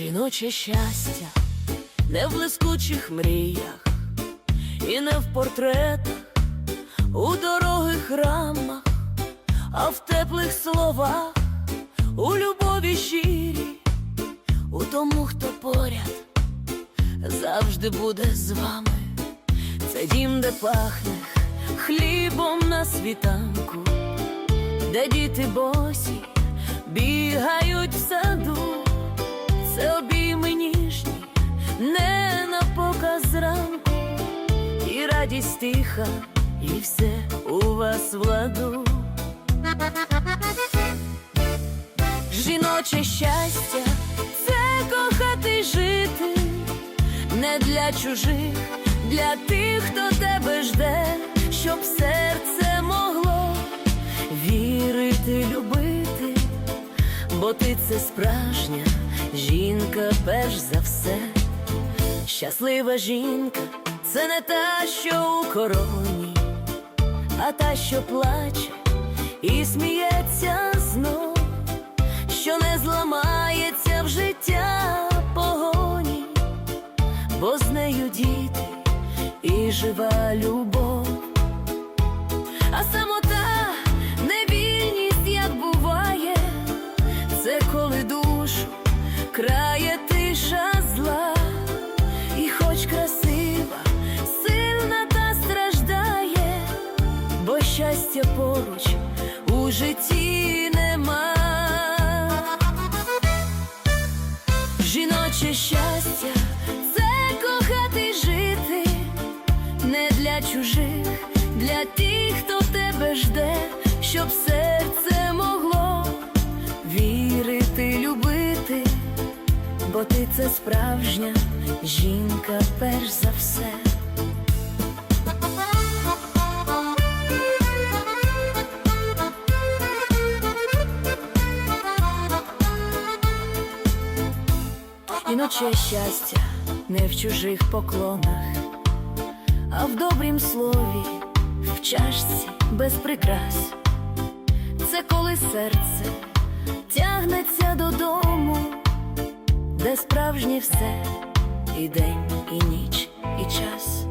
Жіноче щастя не в блискучих мріях, і не в портретах, у дорогих рамах, а в теплих словах, у любові щирій, у тому, хто поряд завжди буде з вами. Це дім, де пахне хлібом на світанку, де діти босі бігають в саду, це обійми ніжні, не на показ зранку, і радість тиха, і все у вас в ладу. Жіноче щастя це кохати жити, не для чужих, для тих, хто тебе жде, щоб серце могло вірити, любити, бо ти це справжня жінка, перш за все. Щаслива жінка це не та, що у короні, а та, що плаче і сміється знов, що не зламається в життя погоні, бо з нею діти і жива любов. А самота, невільність, як буває, це коли душу крає хоч красива, сильна та страждає, бо щастя поруч у житті нема. Жіноче щастя це кохати жити, не для чужих, для тих, хто тебе жде, щоб серце це справжня жінка, перш за все. Жіноче щастя не в чужих поклонах, а в добрім слові, в чашці без прикрас. Це коли серце тягнеться додому, де справжнє все, і день, і ніч, і час.